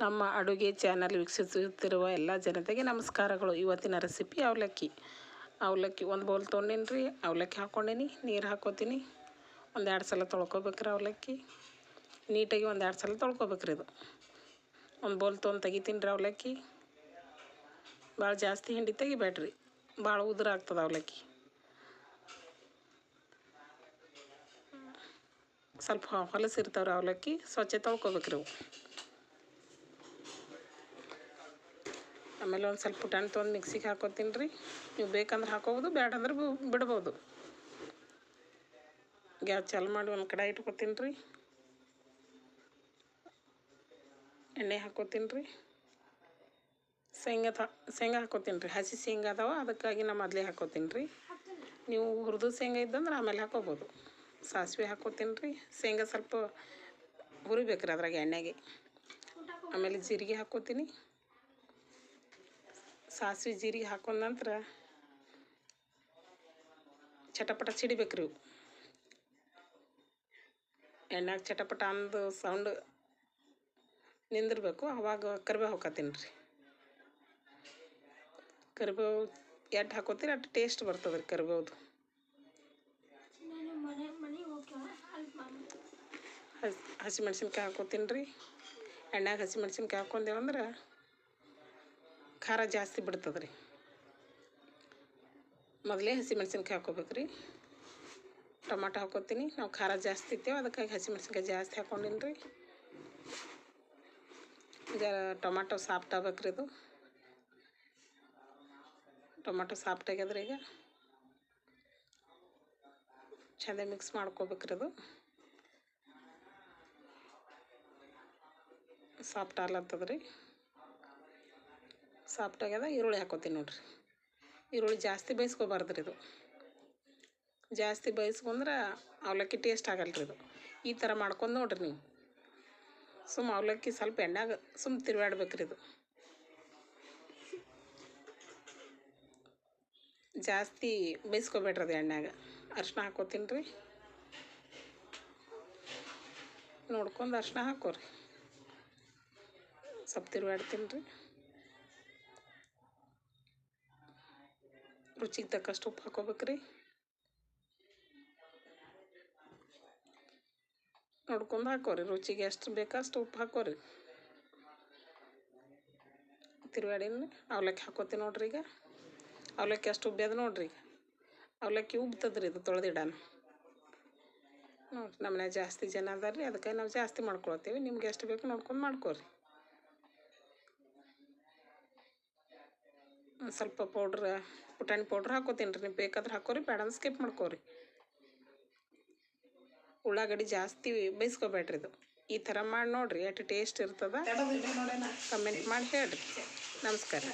ನಮ್ಮ ಅಡುಗೆ ಚಾನಲ್ ವೀಕ್ಷಿಸುತ್ತಿರುವ ಎಲ್ಲ ಜನತೆಗೆ ನಮಸ್ಕಾರಗಳು. ಇವತ್ತಿನ ರೆಸಿಪಿ ಅವಲಕ್ಕಿ. ಅವಲಕ್ಕಿ ಒಂದು ಬೌಲ್ ತೊಗೊಂಡೇನಿ ರೀ ಅವಲಕ್ಕಿ ಹಾಕ್ಕೊಂಡೇನಿ, ನೀರು ಹಾಕೋತೀನಿ. ಒಂದು ಎರಡು ಸಲ ತೊಳ್ಕೊಬೇಕ್ರಿ ಅವಲಕ್ಕಿ. ನೀಟಾಗಿ ಒಂದು ಎರಡು ಸಲ ತೊಳ್ಕೊಬೇಕ್ರಿ ಇದು. ಒಂದು ಬೌಲ್ ತೊಗೊಂಡು ತೆಗಿತೀನಿ ರೀ ಅವಲಕ್ಕಿ. ಭಾಳ ಜಾಸ್ತಿ ಹಿಂಡಿ ತೆಗಿಬೇಡ್ರಿ. ಭಾಳ ಉದುರ ಆಗ್ತದೆ ಅವಲಕ್ಕಿ. ಸ್ವಲ್ಪ ಹೊಲಸು ಇರ್ತಾವ್ರಿ ಅವಲಕ್ಕಿ. ಸ್ವಚ್ಛ ತೊಳ್ಕೊಬೇಕ್ರಿ ಅವು ಆಮೇಲೆ ಒಂದು ಸ್ವಲ್ಪ ಪುಟಾಣಿ ತೊಗೊಂಡು ಮಿಕ್ಸಿಗೆ ಹಾಕೋತೀನಿ ರೀ. ನೀವು ಬೇಕಂದ್ರೆ ಹಾಕೋಬೋದು ಬೇಡ ಅಂದ್ರೆ ಬಿ- ಬಿಡ್ಬೋದು. ಗ್ಯಾಸ್ ಚಾಲು ಮಾಡಿ ಒಂದು ಕಡೆ ಇಟ್ಕೋತೀನಿ ರೀ. ಎಣ್ಣೆ ಹಾಕೋತೀನಿ ರೀ. ಶೇಂಗಾ ತ ಶೇಂಗಾ ಹಾಕೋತೀನಿ ರೀ. ಹಸಿ ಶೇಂಗಾ ಅದಾವ, ಅದಕ್ಕಾಗಿ ನಾ ಮೊದಲೇ ಹಾಕೋತೀನಿ ರೀ. ನೀವು ಹುರಿದು ಶೇಂಗಾ ಇದ್ದಂದ್ರೆ ಆಮೇಲೆ ಹಾಕೋಬೋದು. ಸಾಸಿವೆ ಹಾಕೋತೀನಿ ರೀ. ಶೇಂಗಾ ಸ್ವಲ್ಪ ಹುರಿಬೇಕ್ರಿ ಅದ್ರಾಗ ಎಣ್ಣೆಗೆ. ಆಮೇಲೆ ಜೀರಿಗೆ ಹಾಕೋತೀನಿ. ಸಾಸಿವೆ, ಜೀರಿಗೆ ಹಾಕೊಂಡ ನಂತರ ಚಟಪಟ ಸಿಡಿಬೇಕ್ರಿ ಇವು. ಎಣ್ಣೆಗೆ ಚಟಪಟ ಅಂದು ಸೌಂಡ್ ನಿಂದಿರಬೇಕು. ಅವಾಗ ಕರಿಬೇವು ಹಾಕತ್ತೀನಿ ರೀ ಕರಿಬೇವು ಎಟ್ಟು ಹಾಕೋತೀರಿ ಅಷ್ಟು ಟೇಸ್ಟ್ ಬರ್ತದೆ ರೀ ಕರಿಬೇವ್ದು. ಹಸಿ ಹಸಿಮೆಣ್ಸಿನ್ಕಾಯಿ ಹಾಕೋತೀನಿ ರೀ ಎಣ್ಣೆಗೆ ಹಸಿಮೆಣ್ಸಿನ್ಕಾಯಿ ಹಾಕೊಂಡೇವಂದ್ರೆ ಖಾರ ಜಾಸ್ತಿ ಬಿಡ್ತದೆ ರೀ ಮೊದಲೇ ಹಸಿಮೆಣ್ಸಿನ್ಕಾಯಿ ಹಾಕೋಬೇಕು ರೀ ಟೊಮಾಟೊ ಹಾಕೋತೀನಿ. ನಾವು ಖಾರ ಜಾಸ್ತಿ ಇತ್ತೇವೆ, ಅದಕ್ಕಾಗಿ ಹಸಿಮೆಣ್ಸಿನ್ಕಾಯಿ ಜಾಸ್ತಿ ಹಾಕೊಂಡಿಲ್ಲ ರೀ ಈಗ ಟೊಮಾಟೊ ಸಾಫ್ಟ್ ಆಗ್ಬೇಕು ರೀ ಇದು. ಟೊಮಾಟೊ ಸಾಫ್ಟ್ ಆಗ್ಯದ್ರಿ ಈಗ. ಚೆಂದ ಮಿಕ್ಸ್ ಮಾಡ್ಕೋಬೇಕ್ರಿ ಅದು ಸಾಫ್ಟ್ ಆಗ್ಲತ್ತದ ಸಾಫ್ಟ್ ಆಗ್ಯದ ಈರುಳ್ಳಿ ಹಾಕೋತೀನಿ ನೋಡ್ರಿ. ಈರುಳ್ಳಿ ಜಾಸ್ತಿ ಬೇಯಿಸ್ಕೋಬಾರ್ದು ರೀ ಇದು. ಜಾಸ್ತಿ ಬೇಯಿಸ್ಕೊಂಡ್ರೆ ಅವಲಕ್ಕಿ ಟೇಸ್ಟ್ ಆಗಲ್ಲ ರೀ ಇದು. ಈ ಥರ ಮಾಡ್ಕೊಂಡು ನೋಡ್ರಿ ನೀವು. ಸುಮ್ಮ ಅವಲಕ್ಕಿ ಸ್ವಲ್ಪ ಎಣ್ಣೆಗೆ ಸುಮ್ಮ ರೀ ಇದು. ಜಾಸ್ತಿ ಬೇಯಿಸ್ಕೋಬೇಡ್ರಿ ಅದು ಎಣ್ಣೆಗ ಅರ್ಶಿನ ಹಾಕೋತೀನಿ ರೀ. ನೋಡ್ಕೊಂಡು ಅರ್ಶಿನ ಹಾಕೋರಿ. ಸ್ವಲ್ಪ ತಿರುವಾಡ್ತೀನಿ ರೀ. ರುಚಿಗೆ ತಕ್ಕಷ್ಟು ಉಪ್ಪು ಹಾಕೋಬೇಕ್ರಿ ನೋಡ್ಕೊಂಡು ಹಾಕೋರಿ ರುಚಿಗೆ ಎಷ್ಟು ಬೇಕೋ ಅಷ್ಟು ಉಪ್ಪು ಹಾಕೋರಿ ತಿರುವಾಡಿನ ಅವಲಕ್ಕಿ ಹಾಕೋತೀನಿ ನೋಡ್ರಿ ಈಗ ಅವಲಕ್ಕಿ ಎಷ್ಟು ಉಬ್ಬ್ಯದ ನೋಡ್ರಿ ಈಗ ಅವಲಕ್ಕಿ ಉಬ್ತದ್ರಿ ಇದು ತೊಳೆದಿಡಾನ ನೋಡ್ರಿ ನಮ್ಮನೆ ಜಾಸ್ತಿ ಜನ ಅದಾರ ರೀ ಅದಕ್ಕೆ ನಾವು ಜಾಸ್ತಿ ಮಾಡ್ಕೊಳ್ತೀವಿ ನಿಮ್ಗೆ ಎಷ್ಟು ಬೇಕು ನೋಡ್ಕೊಂಡು ಮಾಡ್ಕೊರಿ ಸ್ವಲ್ಪ ಪೌಡ್ರ್ ಪುಟಾಣಿ ಪೌಡ್ರ್ ಹಾಕೋತೀನಿ ರೀ. ನೀವು ಬೇಕಾದ್ರೆ ಹಾಕೋರಿ ಬೇಡ ಅಂದ್ರೆ ಸ್ಕಿಪ್ ಮಾಡ್ಕೋರಿ. ಉಳ್ಳಾಗಡ್ಡಿ ಜಾಸ್ತಿ ಬೇಯಿಸ್ಕೋಬೇಡ್ರಿ ಇದು. ಈ ಥರ ಮಾಡಿ ನೋಡಿರಿ ಎಷ್ಟು ಟೇಸ್ಟ್ ಇರ್ತದ. ಕಮೆಂಟ್ ಮಾಡಿ ಹೇಳ್ರಿ. ನಮಸ್ಕಾರ.